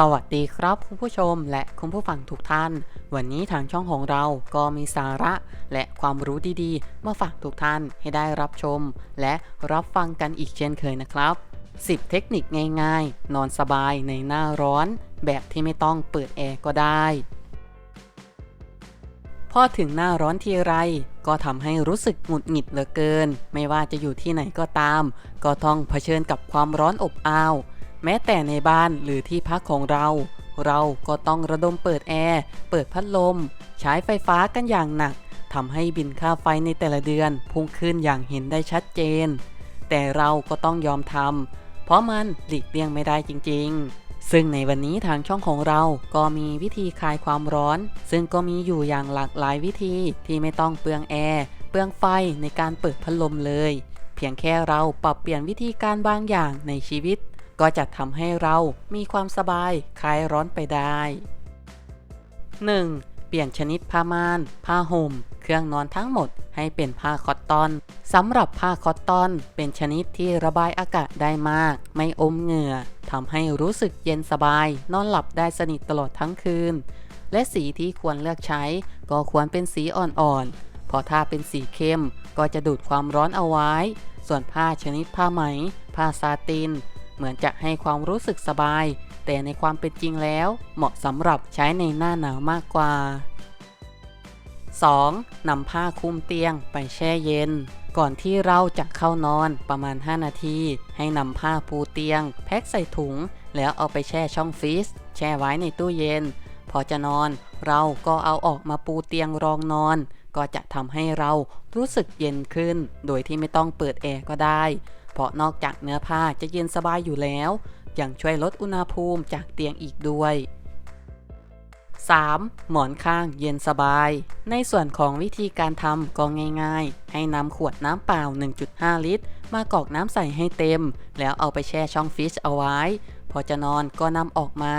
สวัสดีครับคุณผู้ชมและคุณผู้ฟังทุกท่าน วันนี้ทางช่องของเราก็มีสาระและความรู้ดีๆ มาฝากทุกท่านให้ได้รับชม และรับฟังกันอีกเช่นเคยนะครับ 10 เทคนิคง่ายๆ นอนสบายในหน้าร้อน แบบที่ไม่ต้องเปิดแอร์ก็ได้ พอถึงหน้าร้อนทีไร ก็ทำให้รู้สึกหงุดหงิดเหลือเกิน ไม่ว่าจะอยู่ที่ไหนก็ตาม ก็ต้องเผชิญกับความร้อนอบอ้าว แม้แต่ในบ้านหรือที่พักของเรา เราก็ต้องระดมเปิดแอร์ เปิดพัดลม ใช้ไฟฟ้ากันอย่างหนักทำให้บินค่าไฟในแต่ละเดือนพุ่งขึ้นอย่างเห็นได้ชัดเจน แต่เราก็ต้องยอมทำเพราะมันหลีกเลี่ยงไม่ได้จริง ๆ ซึ่งในวันนี้ทางช่องของเราก็มีวิธีคลายความร้อน ซึ่งก็มีอยู่อย่างหลากหลายวิธีที่ไม่ต้องเปลืองแอร์ เปลืองไฟในการเปิดพัดลมเลย เพียงแค่เราปรับเปลี่ยนวิธีการบางอย่างในชีวิต ก็จะทำให้เรามีความสบายคลายร้อนไปได้ 1. เปลี่ยนชนิดผ้าม่าน ผ้าห่ม เครื่องนอนทั้งหมดให้เป็นผ้าคอตตอนสำหรับผ้าคอตตอนเป็นชนิดที่ระบายอากาศได้มาก ไม่อมเหงื่อทำให้รู้สึกเย็นสบาย นอนหลับได้สนิทตลอดทั้งคืน และสีที่ควรเลือกใช้ ก็ควรเป็นสีอ่อนๆเพราะถ้าเป็นสีเข้มก็จะดูดความร้อนเอาไว้ ส่วนผ้าชนิดผ้าไหม ผ้าซาติน เหมือนจะให้ความรู้สึกสบาย แต่ในความเป็นจริงแล้ว เหมาะสำหรับใช้ในหน้าหนาวมากกว่า 2. นำผ้าคลุมเตียงไปแช่เย็น ก่อนที่เราจะเข้านอนประมาณ 5 นาที ให้นำผ้าปูเตียง แพ็คใส่ถุง แล้วเอาไปแช่ช่องฟรีซแช่ไว้ในตู้เย็น พอจะนอน เราก็เอาออกมาปูเตียงรองนอน ก็จะทำให้เรารู้สึกเย็นขึ้น โดยที่ไม่ต้องเปิดแอร์ก็ได้ เพราะนอกจากเนื้อผ้าจะเย็นสบายอยู่แล้ว ยังช่วยลดอุณหภูมิจากเตียงอีกด้วย 3. หมอนข้างเย็นสบาย ในส่วนของวิธีการทำก็ง่ายๆ ให้นำขวดน้ำเปล่า 1.5 ลิตร มากรอกน้ำใส่ให้เต็ม แล้วเอาไปแช่ช่องฟรีซเอาไว้ พอจะนอนก็นำออกมา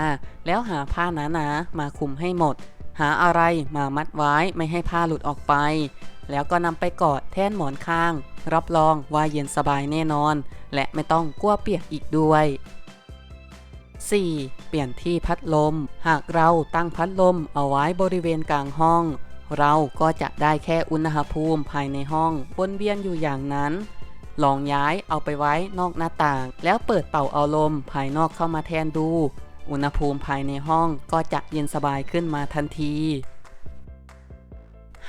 แล้วหาผ้าหนาๆมาคุมให้หมด หาอะไรมามัดไว้ไม่ให้ผ้าหลุดออกไป แล้วก็นำไปกอดแท่นหมอนข้าง รับรองว่าเย็นสบายแน่นอน และไม่ต้องกลัวเปียกอีกด้วย 4. เปลี่ยนที่พัดลม หากเราตั้งพัดลมเอาไว้บริเวณกลางห้อง เราก็จะได้แค่อุณหภูมิภายในห้องวนเวียนอยู่อย่างนั้น ลองย้ายเอาไปไว้นอกหน้าต่าง แล้วเปิดเป่าเอาลมภายนอกเข้ามาแทนดู อุณหภูมิภายในห้องก็จะเย็นสบายขึ้นมาทันที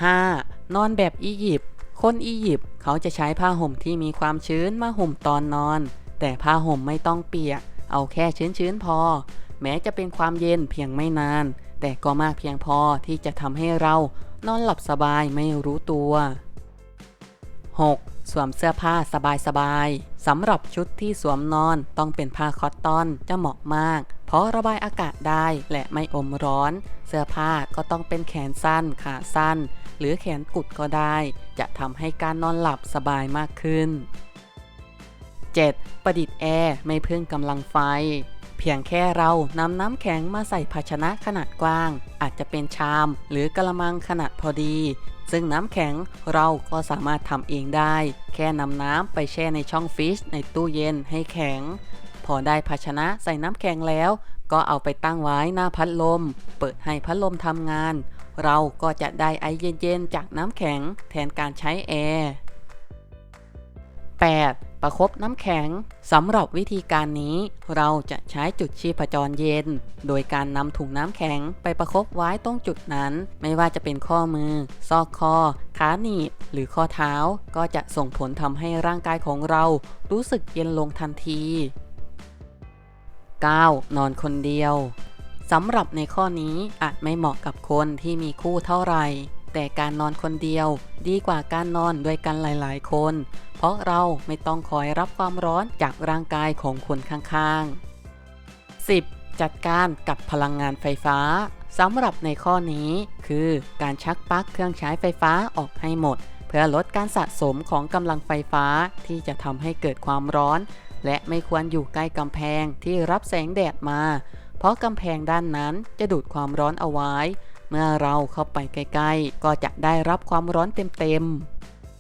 5. นอนแบบอียิปต์ คนอียิปต์เขาจะใช้ผ้าห่มที่มีความชื้นมาห่มตอนนอน แต่ผ้าห่มไม่ต้องเปียก เอาแค่ชื้นๆพอ แม้จะเป็นความเย็นเพียงไม่นาน แต่ก็มากเพียงพอที่จะทำให้เรานอนหลับสบายไม่รู้ตัว 6. สวมเสื้อผ้าสบายๆสำหรับชุดที่สวมนอนต้องเป็นผ้าคอตตอนจะเหมาะมาก เพราะระบายอากาศได้และไม่อมร้อน เสื้อผ้าก็ต้องเป็นแขนสั้นขาสั้น หรือแขนกุดก็ได้ จะทำให้การนอนหลับสบายมากขึ้น 7. ประดิษฐ์แอร์ไม่พึ่งกำลังไฟ เพียงแค่เรานำน้ำแข็งมาใส่ภาชนะขนาดกว้าง อาจจะเป็นชามหรือกระมังขนาดพอดี ซึ่งน้ำแข็งเราก็สามารถทำเองได้ แค่นำน้ำไปแช่ในช่องฟรีซในตู้เย็นให้แข็ง พอได้ภาชนะใส่น้ำแข็งแล้ว ก็เอาไปตั้งไว้หน้าพัดลม เปิดให้พัดลมทำงาน เราก็จะได้ไอเย็นๆ จากน้ำแข็งแทนการใช้แอร์ 8. ประคบน้ำแข็งสำหรับวิธีการนี้ เราจะใช้จุดชีพจรเย็น โดยการนำถุงน้ำแข็งไปประคบไว้ตรงจุดนั้น ไม่ว่าจะเป็นข้อมือ ซอกคอ ขาหนีบ หรือข้อเท้า ก็จะส่งผลทำให้ร่างกายของเรารู้สึกเย็นลงทันที 9. นอนคนเดียว สำหรับในข้อนี้อาจไม่เหมาะกับคนที่มีคู่เท่าไหร่ แต่การนอนคนเดียวดีกว่าการนอนด้วยกันหลาย ๆ คน เพราะเราไม่ต้องคอยรับความร้อนจากร่างกายของคนข้างๆ 10. จัดการกับพลังงานไฟฟ้าสำหรับในข้อนี้คือการชักปลั๊กเครื่องใช้ไฟฟ้าออกให้หมด เพื่อลดการสะสมของกำลังไฟฟ้าที่จะทำให้เกิดความร้อน และไม่ควรอยู่ใกล้กำแพงที่รับแสงแดดมา เพราะกำแพงด้านนั้นจะดูดความร้อนเอาไว้ เมื่อเราเข้าไปใกล้ๆ ก็จะได้รับความร้อนเต็ม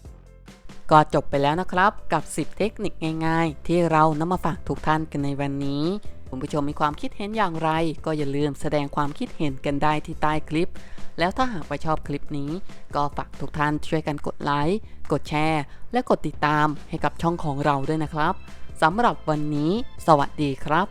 ๆ ก็จบไปแล้วนะครับกับ 10 เทคนิคง่ายๆ ที่เรานำมาฝากทุกท่านกันในวันนี้คุณผู้ชมมีความคิดเห็นอย่างไร ก็อย่าลืมแสดงความคิดเห็นกันได้ที่ใต้คลิป แล้วถ้าหากว่าชอบคลิปนี้ ก็ฝากทุกท่านช่วยกันกดไลค์ กดแชร์ และกดติดตามให้กับช่องของเราด้วยนะครับสำหรับวันนี้ สวัสดีครับ